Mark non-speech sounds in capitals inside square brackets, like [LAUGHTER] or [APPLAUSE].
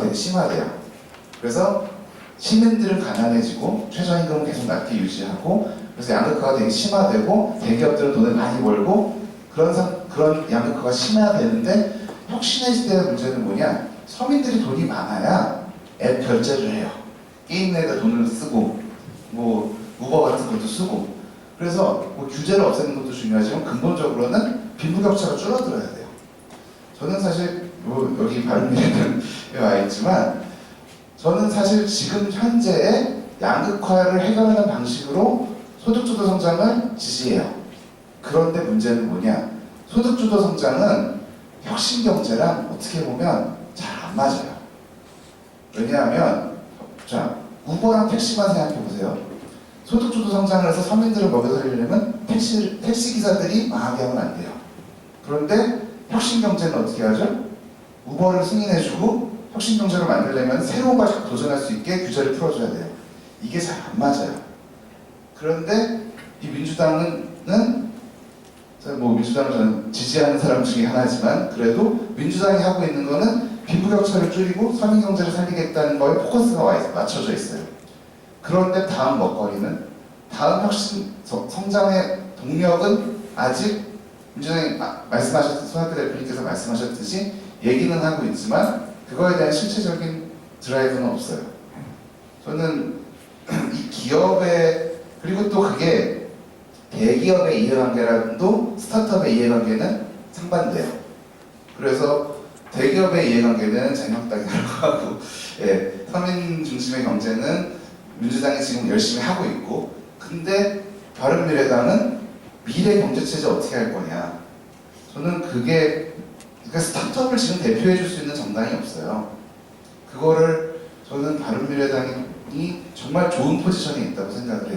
되게 심하대요. 그래서 시민들은 가난해지고 최저임금은 계속 낮게 유지하고 그래서 양극화가 되게 심화되고 대기업들은 돈을 많이 벌고 그런 상, 그런 양극화가 심화되는데 혁신의 시대의 문제는 뭐냐? 서민들이 돈이 많아야 앱 결제를 해요. 게임 내다 돈을 쓰고 뭐 우버 같은 것도 쓰고 그래서 뭐 규제를 없애는 것도 중요하지만 근본적으로는 빈부격차가 줄어들어야 돼요. 저는 사실 뭐 여기 바른미래는 [LAUGHS] 와 있지만 저는 사실 지금 현재의 양극화를 해결하는 방식으로 소득주도 성장을 지지해요. 그런데 문제는 뭐냐? 소득주도 성장은 혁신 경제랑 어떻게 보면 잘 안 맞아요. 왜냐하면 자 우버랑 택시만 생각해 보세요. 소득주도 성장을 해서 서민들을 먹여 살리려면 택시 택시 기사들이 망하게 하면 안 돼요. 그런데 혁신 경제는 어떻게 하죠? 우버를 승인해주고 혁신 경제를 만들려면 새로운 것에 도전할 수 있게 규제를 풀어줘야 돼요. 이게 잘 안 맞아요. 그런데 이 민주당은 뭐 민주당을 저는 지지하는 사람 중에 하나지만 그래도 민주당이 하고 있는 거는 빈부격차를 줄이고 서민 경제를 살리겠다는 거에 포커스가 와 있- 맞춰져 있어요. 그런데 다음 먹거리는 다음 혁신 성- 성장의 동력은 아직 민주당이 아- 말씀하셨듯이 손학규 대표님께서 말씀하셨듯이 얘기는 하고 있지만 그거에 대한 실체적인 드라이브는 없어요. 저는 [CLEARS THROAT] 이 기업의 그리고 또 그게 대기업의 이해관계랑도 스타트업의 이해관계는 상반돼요. 그래서 대기업의 이해관계는 자유한국당이 하고 하고 예, 서민 중심의 경제는 민주당이 지금 열심히 하고 있고 근데 바른미래당은 미래 경제체제 어떻게 할 거냐. 저는 그게 그러니까 스타트업을 지금 대표해 줄 수 있는 정당이 없어요. 그거를 저는 바른미래당이 정말 좋은 포지션에 있다고 생각을